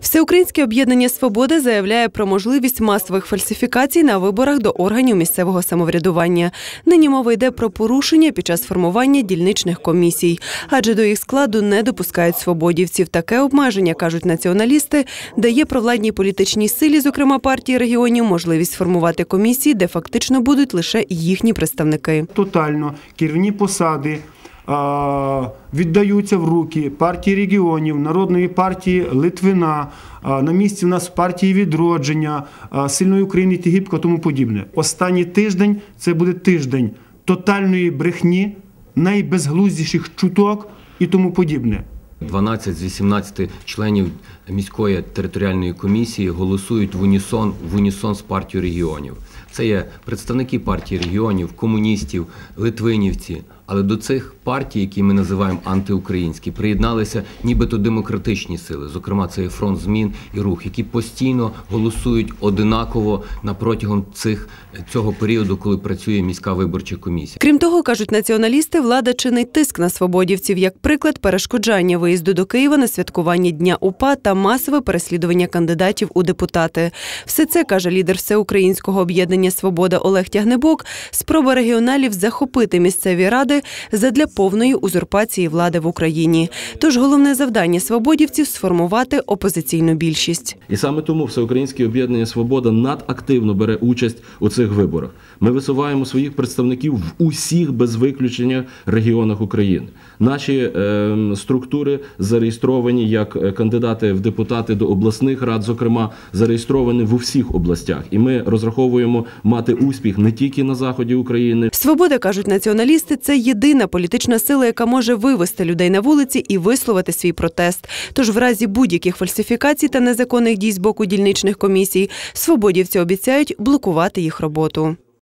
Всеукраїнське об'єднання Свобода заявляє про можливість масових фальсифікацій на виборах до органів місцевого самоврядування. Нині мова йде про порушення під час формування дільничних комісій, адже до їх складу не допускають свободівців. Таке обмеження кажуть націоналісти, дає провладній політичній силі, зокрема партії регіонів, можливість формувати комісії, де фактично будуть лише їхні представники. тотально керівні посади віддаються в руки партії регіонів, Народної партії Литвина, на місці в нас партії відродження, сильної України Тігіпка, тому подібне. Останній тиждень це буде тиждень тотальної брехні, найбезглуздіших чуток і тому подібне. 12 з 18 членів міської територіальної комісії голосують в унісон в унісон з партією регіонів. Це є представники партії регіонів, комуністів, литвинівці. Але до цих партій, які ми називаємо антиукраїнські, приєдналися нібито демократичні сили. Зокрема, це є фронт змін і рух, які постійно голосують одинаково на протягом цих цього періоду, коли працює міська виборча комісія. Крім того, кажуть націоналісти, влада чинить тиск на свободівців як приклад перешкоджання виїзду до Києва на святкування Дня УПА та масове переслідування кандидатів у депутати. Все це каже лідер всеукраїнського об'єднання Свобода Олег Тягнебок. Спроба регіоналів захопити місцеві ради задля повної узурпації влади в Україні. Тож головне завдання свободівців сформувати опозиційну більшість. І саме тому Всеукраїнське об'єднання Свобода надактивно бере участь у цих виборах. Ми висуваємо своїх представників в усіх без виключення регіонах України. Наші е, структури зареєстровані як е, кандидати в депутати до обласних рад, зокрема, зареєстровані в усіх областях. І ми розраховуємо мати успіх не тільки на заході України, Свобода кажуть націоналісти. Це єдина політична сила, яка може вивести людей на вулиці і висловити свій протест. Тож, в разі будь-яких фальсифікацій та незаконних дій з боку дільничних комісій, свободівці обіцяють блокувати їх роботу.